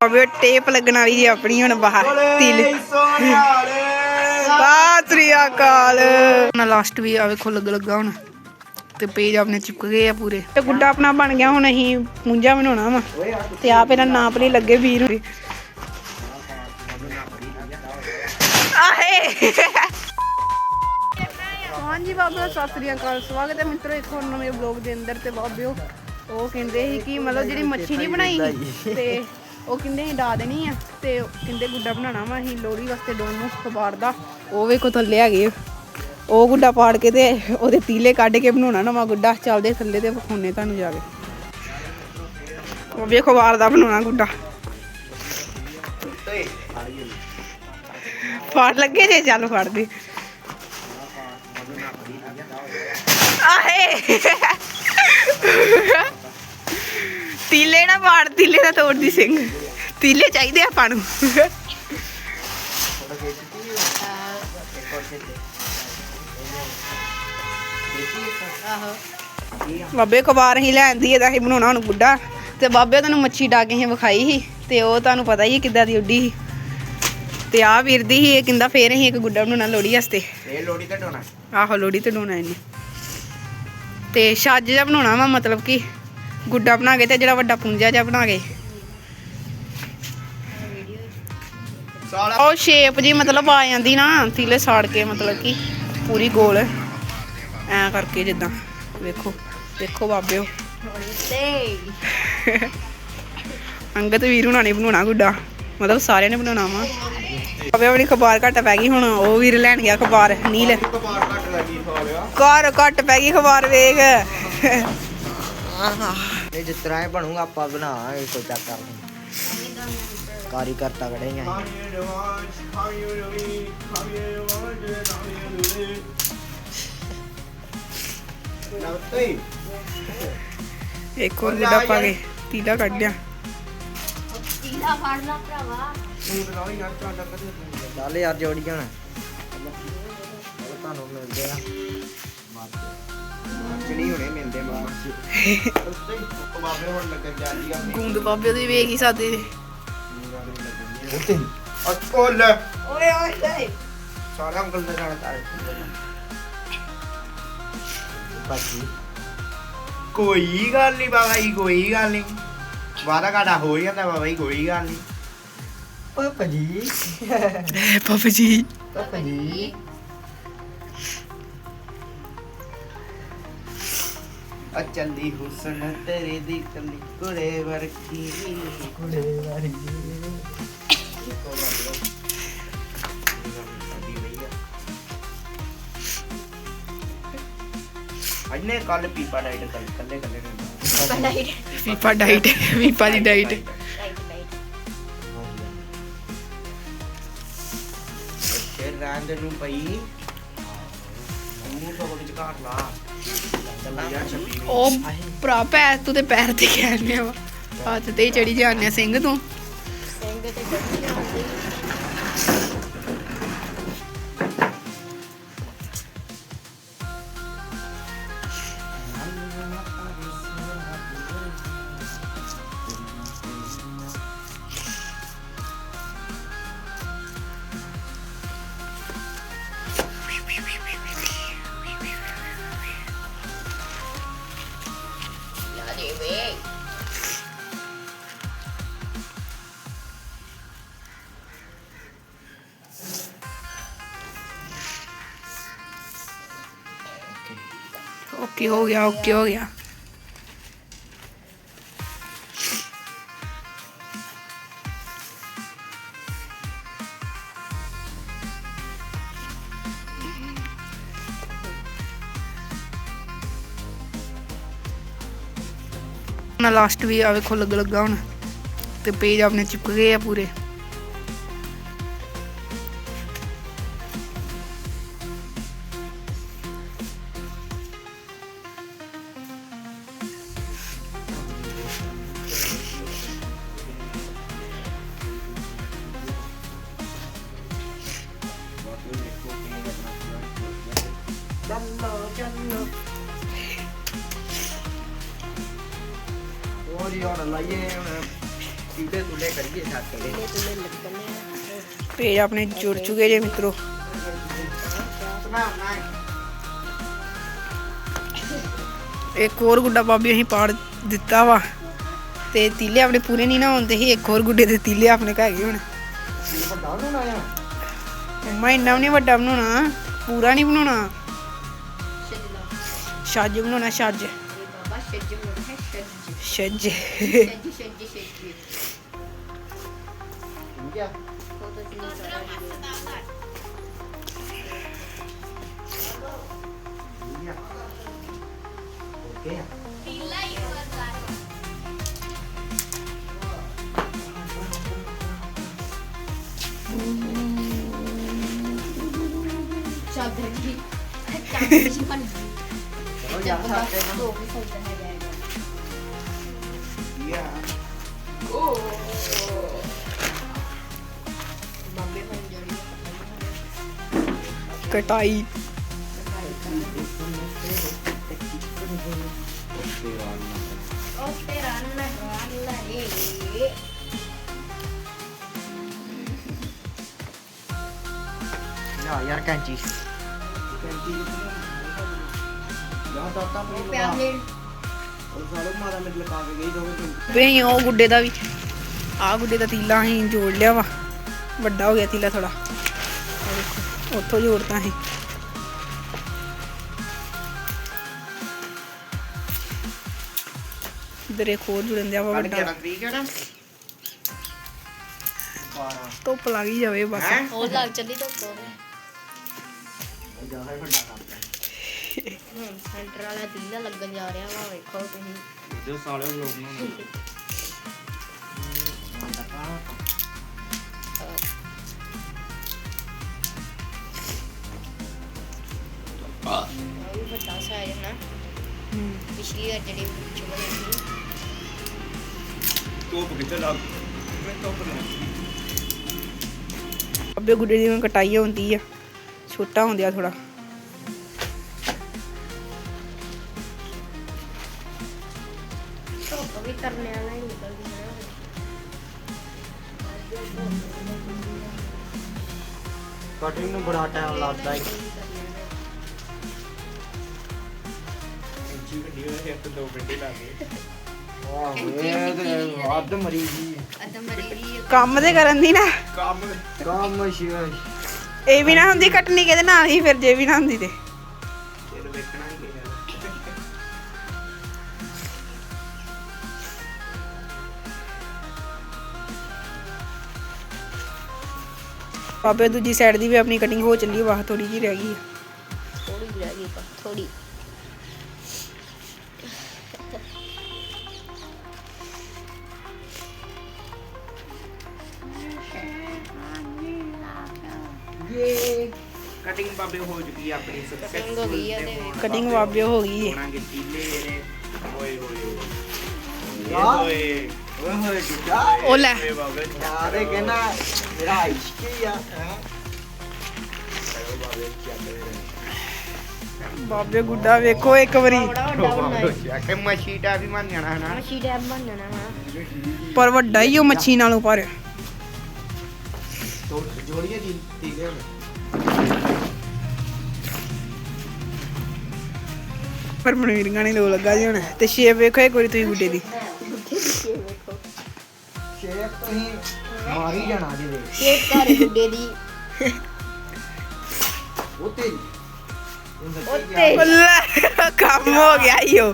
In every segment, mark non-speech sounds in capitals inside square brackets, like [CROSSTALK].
ਅਬੇ tape ਲੱਗਣ ਵਾਲੀ ਜੀ ਆਪਣੀ ਹੁਣ ਬਾਹਰ, ਤਿਲ। ਸਤਿ ਅਕਾਲ। ਨਾ ਲਾਸਟ ਵੀ ਆ ਵੇਖੋ ਲੱਗ ਲੱਗਾ ਹੁਣ। ਤੇ ਪੇਜ ਆਪਣੇ ਚਿਪਕ ਗਏ ਆ ਪੂਰੇ। ਤੇ ਗੁੱਡਾ ਆਪਣਾ ਬਣ ਗਿਆ ਹੁਣ ਅਸੀਂ, ਪੂੰਜਾ ਬਣਾਉਣਾ ਵਾ। ਤੇ ਆਪ ਇਹਨਾਂ ਨਾਪ ਨਹੀਂ ਲੱਗੇ ਵੀਰ ਆਹੇ। ਹਾਂਜੀ ਬਾਬਾ ਸਤਿ ਸ੍ਰੀ ਅਕਾਲ। ਸਵਾਗਤ ਹੈ ਮਿੱਤਰੋ, ਇੱਕ ਹੋਰ ਨਵੇਂ ਬਲੌਗ ਦੇ ਅੰਦਰ ਤੇ ਬਾਬਿਓ, ਉਹ ਕਹਿੰਦੇ ਸੀ ਕਿ ਮਤਲਬ ਜਿਹੜੀ ਮੱਛੀ ਨਹੀਂ ਬਣਾਈ, ਤੇ ਉਹ ਕਹਿੰਦੇ ਅਸੀਂ ਡਾ ਦੇਣੀ ਆ ਤੇ ਕਹਿੰਦੇ ਗੁੱਡਾ ਬਣਾਉਣਾ ਵਾ ਅਸੀਂ ਲੋਹੜੀ ਵਾਸਤੇ ਡੋਨ ਨੂੰ ਖਬਾਰ ਦਾ। ਉਹ ਵੇਖੋ ਥੱਲੇ ਹੈਗੇ ਆ। ਉਹ ਗੁੱਡਾ ਪਾੜ ਕੇ ਤੇ ਉਹਦੇ ਤੀਲੇ ਕੱਢ ਕੇ ਬਣਾਉਣਾ ਨਵਾਂ ਗੁੱਡਾ। ਚੱਲਦੇ ਥੱਲੇ ਤੇ ਵਿਖਾਉਣੇ ਤੁਹਾਨੂੰ ਜਾ ਕੇ। ਉਹ ਵੇਖੋ ਵਾਰ ਦਾ ਬਣਾਉਣਾ ਗੁੱਡਾ। ਫੜ ਲੱਗੇ ਜੇ, ਚੱਲ ਫੜ ਦੇ। ਆਹੇ। ਤੀਲੇ ਨਾ ਪਾੜ ਤੀਲੇ ਦਾ ਤੋੜਦੀ ਸਿੰਘ। ਤੀਲੇ ਚਾਹੀਦੇ ਆਪਾਂ ਨੂੰ। ਬਾਬੇ ਕਬਾਰ ਹੀ ਲੈਂਦੀ ਇਹਦਾ ਹੀ ਬਣਾਉਣਾ ਹੁਣ ਗੁੱਡਾ ਤੇ ਬਾਬੇ ਤੁਹਾਨੂੰ ਮੱਛੀ ਡਾ ਕੇ ਹੀ ਵਿਖਾਈ ਸੀ ਤੇ ਉਹ ਤੁਹਾਨੂੰ ਪਤਾ ਹੀ ਹੈ ਕਿੱਦਾਂ ਦੀ ਉੱਡੀ ਸੀ। ਤੇ ਆ ਵੀਰਦੀ ਸੀ ਇਹ ਕਹਿੰਦਾ ਫੇਰ ਅਸੀਂ ਇੱਕ ਗੁੱਡਾ ਬਣਾਉਣਾ ਲੋੜੀ ਵਾਸਤੇ। ਇਹ ਲੋੜੀ ਘਟਾਉਣਾ ਆਹੋ ਲੋੜੀ ਤੇ ਡੋਣਾ ਇਹਨੇ। ਤੇ ਛੱਜ ਜਿਹਾ ਬਣਾਉਣਾ ਵਾ ਮਤਲਬ ਕਿ ਗੁੱਡਾ ਬਣਾ ਕੇ ਤੇ ਜਿਹੜਾ ਵੱਡਾ ਪੁੰਜਾ ਜਿਹਾ ਬਣਾ ਕੇ। ਉਹ ਸ਼ੇਪ ਜੀ ਮਤਲਬ ਆ ਜਾਂਦੀ ਨਾ, ਤੀਲੇ ਸਾੜ ਕੇ ਮਤਲਬ ਕਿ ਪੂਰੀ ਗੋਲ। ਐ ਕਰਕੇ ਜਿੱਦਾਂ, ਵੇਖੋ, ਦੇਖੋ ਬਾਬਿਓ। ਅੰਗਤ ਵੀਰ ਹੁਣਾਂ ਨੇ ਬਣਾਉਣਾ ਗੁੱਡਾ। ਮਤਲਬ ਸਾਰਿਆਂ ਨੇ ਬਣਾਉਣਾ ਵਾ। ਬਾਬੇ ਆਪਣੀ ਖਬਾਰ ਘੱਟ ਪੈ ਗਈ ਹੁਣ, ਉਹ ਵੀਰ ਲੈਣ ਗਿਆ ਖਬਾਰ ਨੀਲ। ਘਰ ਘੱਟ ਪੈ ਗਈ ਖਬਾਰ ਵੇਖ। ਇਹ ਜਿਸ ਤਰ੍ਹਾਂ ਇਹ ਬਣੂਗਾ ਆਪਾਂ ਬਣਾਵਾਂਗੇ ਕੋਈ ਚੱਕਰ ਨਹੀਂ। ਕਾਰੀਗਰ ਤਗੜੇ ਹੀ ਆ ਇੱਕ ਹੋਰ ਗੁੱਡਾ ਪਾ ਕੇ ਤੀਲਾ ਕੱਢਿਆ ਚੱਲ ਯਾਰ ਜੋੜੀ ਜਾਣਾ ਤੁਹਾਨੂੰ ਮਿਲਦੇ ਆ। ਚਣੀ ਹੁਣੇ ਮਿਲਦੇ ਮਾਮਾ ਬਾਬੇ ਹੁਣ ਲੱਗਣ ਜਾ ਰਹੀ ਆ ਗੂੰਦ ਬਾਬੇ ਦੀ ਵੇਖ ਹੀ ਸਾਦੇ ਅਕੋਲ ਓਏ ਓਏ ਸਾਰਾ ਅੰਕਲ ਨੇ ਜਾਣਾ ਤਾਰੇ ਬਾਜੀ ਕੋਈ ਗੱਲ ਨਹੀਂ ਬਾਬਾ ਜੀ ਕੋਈ ਗੱਲ ਨਹੀਂ। ਵਾਦਾ ਘਾਟਾ ਹੋ ਹੀ ਜਾਂਦਾ ਬਾਬਾ ਜੀ ਕੋਈ ਗੱਲ ਨਹੀਂ। ਪਾਪਾ ਜੀ। [LAUGHS] ਪਾਪਾ ਜੀ। ਪਾਪਾ ਜੀ। ਚੰਦੀ ਹੁਸਨ ਤੇਰੇ ਦੀ ਕੱਲੀ ਕੁੜੇ ਵਰਗੀ। ਕੁੜੇ ਵਰਗੀ। ਅਜਨੇ ਕੱਲ ਪੀਪਾ ਡਾਈਟ ਕਰ ਕੱਲੇ ਕੱਲੇ ਨੇ। ਵੀਪਾ ਡਾਈਟ। ਵੀਪਾ ਦੀ ਡਾਈਟ। ਸ਼ੇਰ ਰਾਂਦ ਨੂੰ ਪਈ ਮੂੰਹ ਤੋਂ ਵਿੱਚ ਘਾਟ ਲਾ। ਉਹ ਭਰਾ ਪੈਰ ਤੂੰ ਤੇ ਪੈਰ ਤੇ ਕਹਿੰਦੇ ਵਾ। ਹੱਥ ਤੇ ਹੀ ਚੜੀ ਜਾਂਦੇ ਸਿੰਘ ਤੂੰ। ਓਕੇ ਹੋ ਗਿਆ ਓਕੇ ਹੋ ਗਿਆ? ਨਾ ਲਾਸਟ ਵੀ ਆ ਵੇਖੋ ਲੱਗ ਲੱਗਾ ਹੁਣ। ਤੇ ਪੇਜ ਆਪਣੇ ਚਿਪਕ ਗਏ ਆ ਪੂਰੇ। ਪੇਜ ਆਪਣੇ ਜੁੜ ਚੁੱਕੇ ਜੇ ਮਿੱਤਰੋ। ਇੱਕ ਹੋਰ ਗੁੱਡਾ ਬਾਬੀ ਅਸੀਂ ਪਾੜ ਦਿੱਤਾ ਵਾ। ਤੇ ਤੀਲੇ ਆਪਣੇ ਪੂਰੇ ਨਹੀਂ ਨਾ ਹੁੰਦੇ ਸੀ ਇੱਕ ਹੋਰ ਗੁੱਡੇ ਦੇ ਤੀਲੇ ਆਪਣੇ ਘਰ ਹੈਗੇ ਹੁਣ। ਮੰਮਾ ਇੰਨਾ ਵੀ ਨਹੀਂ ਵੱਡਾ ਬਣਾਉਣਾ ਪੂਰਾ ਨਹੀਂ ਬਣਾਉਣਾ। ਛੱਜ ਬਣਾਉਣਾ ਛੱਜ। ਸ਼ਜ ਛੱਜ। ਸ਼ਜ ਸ਼ਜ ਸ਼ਜ ਠੀਕ ਆ ਫੋਟੋ ਚ ਨਹੀਂ ਸਾਰਾ ਠੀਕ ਆ ਕਟਾਈ। ਉਹ ਯਾਰ ਕੈਂਚੀ। ਕੈਂਚੀ ਯਾ ਤਾਤਾ ਮੇਰੀ ਪਿਆ ਮੇਰੇ ਉਹ ਸਾਲੋ ਮਾਰਾ ਮੇਰੇ ਲਗਾ ਕੇ ਗਈ ਦੋਵੇਂ ਤੂੰ ਵੀ ਅਸੀਂ ਉਹ ਗੁੱਡੇ ਦਾ ਵੀ। ਆ ਗੁੱਡੇ ਦਾ ਤੀਲਾ ਅਸੀਂ ਜੋੜ ਲਿਆ ਵਾ। ਵੱਡਾ ਹੋ ਗਿਆ ਤੀਲਾ ਥੋੜਾ ਉੱਥੋਂ ਜੋੜਤਾ ਅਸੀਂ ਇਧਰ ਇੱਕ ਹੋਰ ਜੁੜਨ ਦਿਆ ਵਾ ਵੱਡਾ। ਕੇ ਤਰੀਕ ਹੈ ਨਾ। 12 ਧੁੱਪ ਲੱਗ ਹੀ ਜਾਵੇ ਬਸ। ਹੈ? ਉਹ ਲੱਗ ਚੱਲੀ ਤਾਂ ਕੋਲ ਜਾ ਹੈ ਵੱਡਾ ਕੰਮ ਹੁਣ ਸੈਂਟਰ ਵਾਲਾ ਦੀਲਾ ਲੱਗਣ ਜਾ ਰਿਹਾ ਵਾ ਵੇਖੋ ਤੁਸੀਂ। ਜੋ ਸਾਲੇ ਲੋਕ ਨੂੰ ਵੱਡਾ ਸਾਈਜ਼ ਨਾ ਪਿਛਲੀ ਵਾਰ ਜਿਹੜੀ ਚੁਗਲ ਸੀ। ਟੋਪ ਕਿੱਥੇ ਲੱਗ ਮੈਂ ਟੋਪ ਨਾ ਅੱਬੇ ਗੁੱਡੇ ਦੀ ਜਿਵੇਂ ਕਟਾਈ ਹੁੰਦੀ ਆ। ਛੋਟਾ ਹੁੰਦਿਆ ਥੋੜਾ ਧੁੱਪ ਵੀ ਤਰਨੇ ਵਾਲਾ ਹੀ ਨਿਕਲਦੀ ਹੈ ਕਟਿੰਗ ਨੂੰ ਬੜਾ ਟਾਈਮ ਲੱਗਦਾ ਹੈ। ਦੋ ਵਾਹ ਇਹ ਤੇ ਹੱਦ ਮਰੀ ਜੀ ਅਦਮ ਮਰੀ ਕੰਮ ਤੇ ਕਰਨ ਦੀ ਨਾ। ਕੰਮ ਕੰਮ ਸ਼ਿਵਾ ਇਹ ਵੀ ਨਾ ਹੁੰਦੀ ਕੱਟਣੀ ਕਿਹਦੇ ਨਾਲ ਹੀ ਫਿਰ ਜੇ ਵੀ ਨਾ ਹੁੰਦੀ ਤੇ। ਇਹ ਵੇਖਣਾ ਹੀ ਕਿਹੜਾ। ਬਾਬੇ ਦੂਜੀ ਸਾਈਡ ਦੀ ਵੀ ਆਪਣੀ ਕਟਿੰਗ ਹੋ ਚੱਲੀ ਵਾਹ ਥੋੜੀ ਜੀ ਰਹਿ ਗਈ ਆ ਥੋੜੀ ਜਿਹੀ ਰਹਿ ਗਈ ਪਰ ਥੋੜੀ ਹੈ ਆਪਣੀ Cutting ਹੋ ਗਈ ਹੈ ਤੇ ਕਟਿੰਗ ਬਾਬੇ ਹੋ ਗਈ ਹੈ ਹੋਣਾਂਗੇ ਕੀਲੇ ਇਹਨੇ ਓਏ ਹੋਏ ਓਏ। ਓਏ ਹੋਏ ਜਿੱਦਾ ਉਹ ਲੈ। ਓਏ ਬਾਬੇ। ਯਾਰ ਕਹਿੰਦਾ ਮੇਰਾ ਇਸ਼ਕ ਆ। ਗੁੱਡਾ ਵੇਖੋ ਇੱਕ ਵਾਰੀ। ਕਿ ਮਸ਼ੀਟਾ ਵੀ ਮੰਨ ਜਾਣਾ ਹਨਾ? ਮੱਛੀ ਡੈਮ ਬਣ ਜਾਣਾ ਹਾਂ। ਪਰ ਵੱਡਾ ਹੀ ਉਹ ਮੱਛੀ ਨਾਲੋਂ ਪਰ। ਤੋ ਜੋੜੀਏ ਦੀ ਤੀਲੇ ਹੁਣ ਪਰ ਮਨਵੀਰ ਗਾਣੇ ਲੋ ਲੱਗਾ ਜੀ ਹੁਣ ਤੇ ਸ਼ੇਪ ਵੇਖੋ ਇੱਕ ਵਾਰੀ ਤੁਸੀਂ ਗੁੱਡੇ ਦੀ। ਸ਼ੇਪ ਤੁਸੀਂ ਮਾਰੀ ਜਾਣਾ ਜੀ। ਦੇ। ਇਹ ਘਰ ਗੁੱਡੇ ਦੀ ਉੱਤੇ। ਉੱਤੇ ਲੈ, ਕੰਮ ਹੋ ਗਿਆ ਈਓ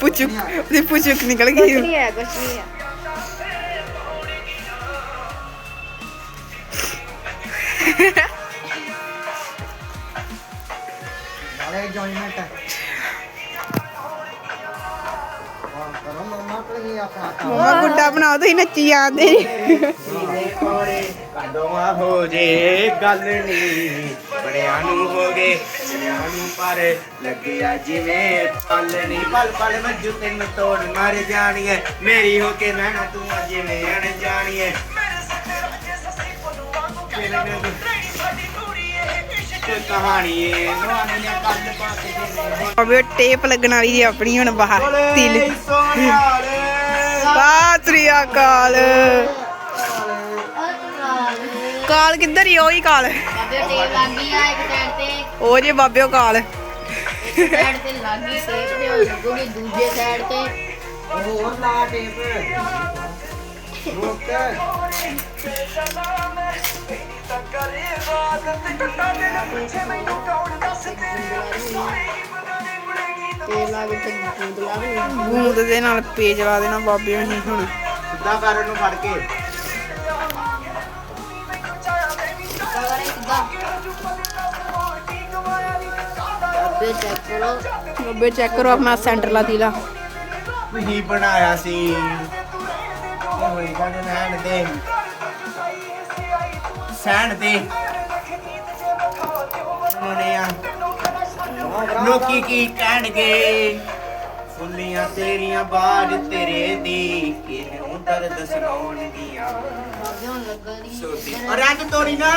ਪੁਚੁਕ ਦੀ ਪੁਚੁਕ ਨਿਕਲ ਕੁਛ ਗਈ ਓ। ਨਹੀਂ ਹੈ ਕੁਛ ਨਹੀਂ ਹੈ [LAUGHS] ਨਾਲੇ ਜੁਆਇਨਮੈਂਟ ਹੈ ਕਰੋ ਮੰਮਾ ਤੁਸੀਂ ਆਪਣਾ ਕੰਮ। ਮੰਮਾ ਗੁੱਡਾ ਬਣਾਓ ਤੁਸੀਂ ਨੱਚੀ ਜਾਂਦੇ ਕੋਰੇ ਕਦੋਂ ਹੋ ਜੇ ਗੱਲ ਨਹੀਂ। ਬੜਿਆਂ ਨੂੰ ਹੋ ਗਏ ਬੜਿਆਂ ਨੂੰ ਪਰ ਲੱਗਿਆ ਜਿਵੇਂ ਪਲ ਨਹੀਂ। ਪਲ ਪਲ ਵੱਜੂ ਤੈਨੂੰ ਤੋੜ ਮਰ ਜਾਣੀ ਹੈ ਮੇਰੀ ਹੋ ਕੇ ਮੈਂ ਤੂੰ ਜਿਵੇਂ ਅਣ ਜਾਣੀ ਹੈ ਕੋਈ ਕਹਾਣੀ ਏ ਨਵਾਨੀ ਨੇ ਕੱਲ ਬਾਬੇ ਟੇਪ ਲੱਗਣ ਵਾਲੀ ਜੀ ਆਪਣੀ ਹੁਣ ਬਾਹਰ ਤਿਲ। ਸ੍ਰੀ ਅਕਾਲ। ਕਾਲ ਕਿੱਧਰ ਹੀ ਉਹੀ ਕਾਲ? ਬਾਬੇ ਟੇਪ ਲੱਗ ਗਈ ਆ ਇੱਕ ਸਾਈਡ ਤੇ। ਉਹ ਜੇ ਬਾਬਿਓ ਕਾਲ। ਇੱਕ ਸਾਈਡ ਤੇ ਲੱਗ ਗਈ ਟੇਪ ਤੇ ਉਹ ਲੱਗੂਗੀ ਦੂਜੇ ਸਾਈਡ ਤੇ। ਹੋਰ ਲਾ ਟੇਪ। ਰੋਕ ਟੇਪ ਲਾ ਕੇ ਤੇ ਗੂੰਦ ਲਾ ਦੇ ਗੂੰਦ ਦੇ ਨਾਲ ਪੇਜ ਲਾ ਦੇਣਾ ਬਾਬਿਓ ਨਹੀਂ ਹੁਣ। ਸਿੱਧਾ ਕਰ ਇਹਨੂੰ ਫੜ ਕੇ। ਬਾਬੇ ਚੈੱਕ ਕਰੋ। ਬਾਬੇ ਚੈੱਕ ਕਰੋ ਆਪਣਾ ਸੈਂਟਰ ਲਾ ਤੀਲਾ। ਤੁਸੀਂ ਬਣਾਇਆ ਸੀ। ਹੋਈ ਕਹਿੰਦੇ ਨੈਣ ਦੇ। ਸੈਣ ਦੇ। ਆ ਲੋਕੀ ਕੀ ਕਹਿਣਗੇ? ਫੁੱਲੀਆਂ ਤੇਰੀਆਂ ਬਾਜ ਤੇਰੇ ਦੀ ਕਿਨੂੰ ਦਰਦ ਸੁਣਾਉਣਗੀਆਂ? ਸੋਤੀ ਰੰਗ ਤੋੜੀ ਨਾ।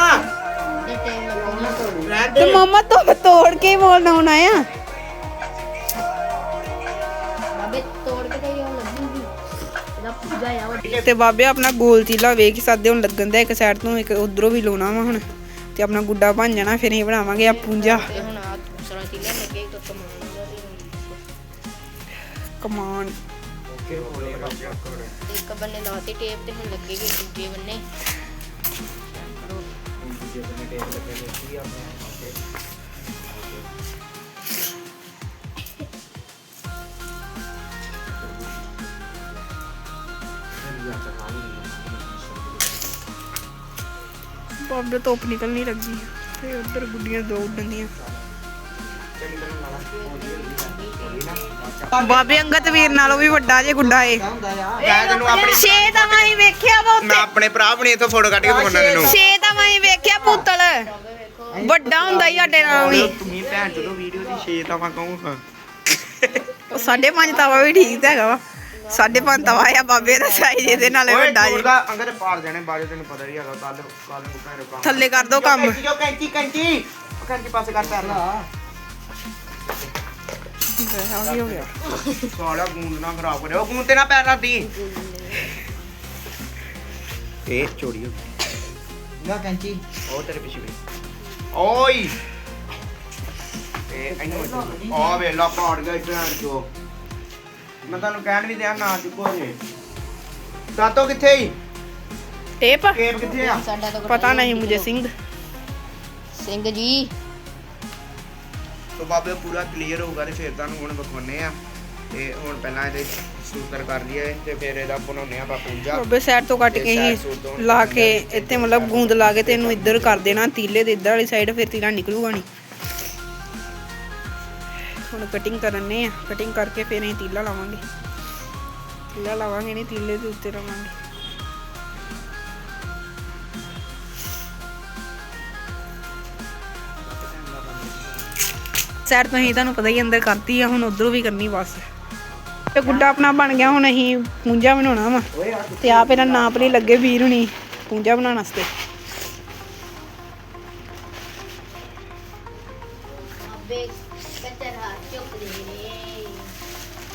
ਤੇ ਮਮਾ ਤੋਂ ਤੋੜ ਕੇ ਬੋਲਣਾ ਹੋਣਾ ਆ ਬਾਬੇ ਤੋੜ ਕੇ ਤੇ ਉਹ ਲੱਗੂਗੀ। ਇਹਦਾ ਪੂਜਾ ਆ ਉਹ ਤੇ ਬਾਬੇ ਆਪਣਾ ਗੋਲ ਚੀਲਾ ਵੇਖ ਹੀ ਸਕਦੇ ਹੁਣ ਲੱਗਣ ਦਾ ਇੱਕ ਸਾਈਡ ਤੋਂ ਇੱਕ ਉਧਰੋਂ ਵੀ ਲਾਉਣਾ ਵਾ ਹੁਣ। ਤੇ ਆਪਣਾ ਗੁੱਡਾ ਬਣ ਜਾਣਾ ਫਿਰ ਅਸੀਂ ਬਣਾਵਾਂਗੇ ਆ ਪੂੰਜਾ ਤੇ ਹੁਣ ਆ ਦੂਸਰਾ ਤੀਲਾ ਲੱਗੇ ਤਾਂ ਕਮਾਨ ਦਾ ਕਮਾਨ ਇੱਕ ਬੰਨੇ ਲਾਤੀ ਟੇਪ ਤੇ ਹੁਣ ਲੱਗੇਗੀ ਦੂਜੇ ਬੰਨੇ। ਬਾਬੇ ਧੁੱਪ ਨਿਕਲਣੀ ਲੱਗੀ ਤੇ ਉਧਰ ਗੁੱਡੀਆਂ ਦੋ ਉੱਡਣ ਦੀਆਂ ਬਾਬੇ ਅੰਗਤ ਵੀਰ ਨਾਲੋਂ ਵੀ ਵੱਡਾ ਜੇ ਗੁੱਡਾ ਏ ਮੈਂ ਤੈਨੂੰ ਆਪਣੀ ਛੇ ਤਾਂ ਮੈਂ ਵੇਖਿਆ ਵਾ ਮੈਂ ਆਪਣੇ ਭਰਾ ਬਣੀ ਇਥੋਂ ਫੋਟੋ ਕੱਢ ਕੇ ਦਿਖਾਉਣਾ ਤੈਨੂੰ। ਛੇ ਤਾਂ ਮੈਂ ਵੇਖਿਆ ਪੁੱਤਲ। ਵੱਡਾ ਹੁੰਦਾ ਹੀ ਸਾਡੇ ਨਾਲੋਂ ਵੀ। ਤੁਸੀਂ ਭੈਣ ਚਲੋ ਵੀਡੀਓ ਦੀ 6 ਤਾਂ ਮੈਂ ਕਹੂੰਗਾ। ਉਹ ਸਾਢੇ ਪੰਜ ਤਵਾ ਵੀ ਠੀਕ ਤਾਂ ਹੈਗਾ ਵਾ। ਸਾਢੇ ਪੰਜ ਤਵਾ ਆ ਬਾਬੇ ਦਾ ਸਾਈਜ਼ ਇਹਦੇ ਨਾਲੇ ਵੱਡਾ ਜੇ। ਟੂਰ ਦਾ ਅੰਗਰ ਪਾੜ ਜਾਣੇ ਬਾਜੋ ਤੈਨੂੰ ਪਤਾ ਹੀ ਹੈਗਾ ਕੱਲ ਕੱਲ ਨੂੰ ਭੈਣ ਕੰਮ। ਥੱਲੇ ਕਰ ਦੋ ਕੰਮ। ਕੈਂਚੀ ਜੋ ਕੈਂਚੀ ਕੈਂਚੀ। ਉਹ ਕੈਂਚੀ ਪਾਸੇ ਕਰ ਪੈਰ ਲਾ ਆ ਆ ਕੀ ਹੋ ਗਿਆ ਸਾਲਾ ਗੂੰਦ ਨਾ ਖਰਾਬ ਕਰਿਓ। ਗੂੰਦ ਤੇ ਨਾ ਪੈਰ ਰੱਖਦੀ। ਇਹ ਚੋਰੀ ਹੋ ਗਈ। ਲਾ ਕੈਂਚੀ। ਉਹ ਤੇਰੇ ਪਿੱਛੇ ਵੀ। ਓਏ। ਇਹ ਇਹਨੂੰ ਆ ਵੇਲਾ ਪਾੜ ਗਿਆ ਭੈਣ ਚੋ। ਮੈਂ ਤੁਹਾਨੂੰ ਕਹਿਣ ਵੀ ਦਿਆਂ ਨਾ ਚੁੱਕੋ ਜੇ। ਸਾਤੋ ਕਿੱਥੇ ਹੀ ਟੇਪ? ਕੇਪ ਕਿੱਥੇ ਆ? ਸਾਡਾ ਤਾਂ ਪਤਾ ਨਹੀਂ ਮੁਝੇ ਸਿੰਘ। ਸਿੰਘ ਜੀ। ਤੋ ਬਾਬੇ ਪੂਰਾ ਕਲੀਅਰ ਹੋਊਗਾ ਤੇ ਫਿਰ ਤੁਹਾਨੂੰ ਹੁਣ ਵਿਖਾਉਣੇ ਆ। ਤੇ ਹੁਣ ਪਹਿਲਾਂ ਇਹਦੇ ਸੂਤਰ ਕਰ ਲਈਏ ਤੇ ਫਿਰ ਇਹਦਾ ਬਣਾਉਣੇ ਆ ਆਪਾਂ ਪੂੰਜਾ। ਬਾਬੇ ਸਾਈਡ ਤੋਂ ਕੱਟ ਕੇ ਹੀ ਲਾ ਕੇ ਇੱਥੇ ਮਤਲਬ ਗੂੰਦ ਲਾ ਕੇ ਤੇ ਇਹਨੂੰ ਇੱਧਰ ਕਰ ਦੇਣਾ। ਤੀਲੇ ਦੇ ਇੱਧਰ ਵਾਲੀ ਸਾਈਡ ਫਿਰ ਤੀਲਾ ਨਿਕਲੂਗਾ ਨਹੀਂ ਹੁਣ ਕਟਿੰਗ ਕਰਨੇ ਆ। ਕਟਿੰਗ ਕਰਕੇ ਫਿਰ ਅਸੀਂ ਤੀਲਾ ਲਾਵਾਂਗੇ। ਤੀਲਾ ਲਾਵਾਂਗੇ ਨਹੀਂ, ਤੀਲੇ ਦੇ ਉੱਤੇ ਲਾਵਾਂਗੇ ਸਾਈਡ ਤੋਂ ਹੀ ਤੁਹਾਨੂੰ ਪਤਾ ਹੀ ਅੰਦਰ ਕਰਤੀ ਆ, ਹੁਣ ਉਧਰੋਂ ਵੀ ਕਰਨੀ ਬਸ। ਤੇ ਗੁੱਡਾ ਆਪਣਾ ਬਣ ਗਿਆ, ਹੁਣ ਅਸੀਂ ਪੂੰਜਾ ਬਣਾਉਣਾ ਵਾ। ਤੇ ਆਪ ਇਹਨਾਂ ਨਾਪ ਲਈ ਲੱਗੇ ਵੀਰ ਹੁਣੀ, ਪੂੰਜਾ ਬਣਾਉਣ ਵਾਸਤੇ। ਚੁੱਕ ਦੇ ਨੇ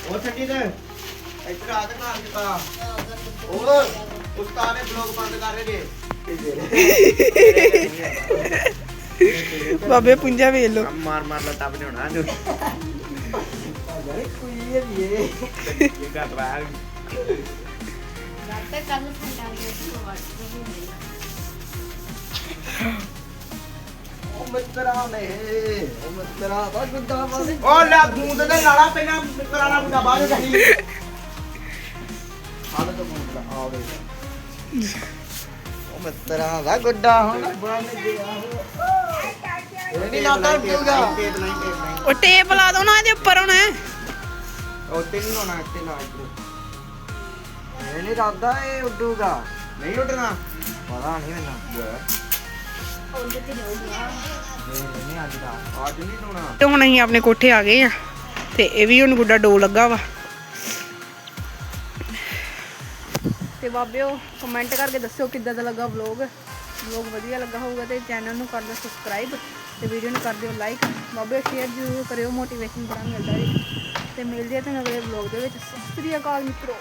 ਉਹ ਛੱਡੀ ਤੇ ਇੱਧਰ ਆ ਤੇ ਨਾਲ ਜਿਤਾ ਉਹ ਉਸਤਾਦ ਨੇ ਬਲੌਗ ਬੰਦ ਕਰ ਰਹੇ ਜੇ। ਬਾਬੇ ਪੂੰਜਾ ਵੇਖ ਲਓ। ਮਾਰ ਮਾਰ ਲੱਤਾਂ ਬਣਾਉਣਾ ਤੂੰ ਯਾਰ ਕੋਈ ਇਹ ਵੀ ਇਹ ਕਰ ਰਹਾ ਰੱਤੇ ਕੱਲ ਠੰਡਾ ਗਿਆ ਸੀ ਵਾਟ ਉਹ ਮਿੱਤਰਾ ਨੇ ਉਹ ਮਿੱਤਰਾ ਦਾ ਗੁੱਡਾ ਬਸ ਉਹ ਲੈ ਗੂੰਦ ਦੇ ਨਾਲਾ ਪਹਿਲਾਂ ਕਰਾਣਾ ਬੁੱਢਾ ਬਾਹਰ ਕੱਢੀ ਹਾਲ ਤੋਂ ਮੁੰਡਾ ਆਵੇ। ਉਹ ਮਿੱਤਰਾ ਦਾ ਗੁੱਡਾ ਹੁਣ ਬਣ ਗਿਆ। ਇਹ ਨਹੀਂ ਲਾਤਾ ਉੱਡੂਗਾ ਟੇਪ ਨਹੀਂ ਟੇਪ ਨਹੀਂ ਉਹ ਟੇਪ ਲਾ ਦੋ ਨਾ ਇਹਦੇ ਉੱਪਰ ਹੁਣ। ਉੱਤੇ ਨਹੀਂ ਹੋਣਾ ਇੱਥੇ ਲਾ ਇੱਧਰ ਇਹ ਨਹੀਂ ਰਾਦਾ ਇਹ ਉੱਡੂਗਾ। ਨਹੀਂ ਉੱਡਣਾ। ਪਤਾ ਨਹੀਂ ਮੈਨੂੰ। ਤੇ ਹੁਣ ਅਸੀਂ ਆਪਣੇ ਕੋਠੇ ਆ ਗਏ ਆ ਤੇ ਇਹ ਵੀ ਹੁਣ ਗੁੱਡਾ ਡੋ ਲੱਗਾ ਵਾ। ਤੇ ਬਾਬਿਓ ਕਮੈਂਟ ਕਰਕੇ ਦੱਸਿਓ ਕਿੱਦਾਂ ਦਾ ਲੱਗਾ ਵਲੌਗ ਵਲੌਗ ਵਧੀਆ ਲੱਗਾ ਹੋਊਗਾ ਤੇ ਚੈਨਲ ਨੂੰ ਕਰ ਦਿਓ ਸਬਸਕ੍ਰਾਈਬ ਤੇ ਵੀਡੀਓ ਨੂੰ ਕਰ ਦਿਓ ਲਾਈਕ ਬਾਬਿਓ ਸ਼ੇਅਰ ਜ਼ਰੂਰ ਕਰਿਓ ਮੋਟੀਵੇਸ਼ਨ ਬੜਾ ਮਿਲਦਾ ਜੀ। ਤੇ ਮਿਲਦੇ ਆ ਤੁਹਾਨੂੰ ਅਗਲੇ ਵਲੌਗ ਦੇ ਵਿੱਚ। ਸਤਿ ਸ੍ਰੀ ਅਕਾਲ ਮਿੱਤਰੋ।